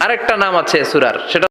আরেকটা নাম আছে সুরার সেটা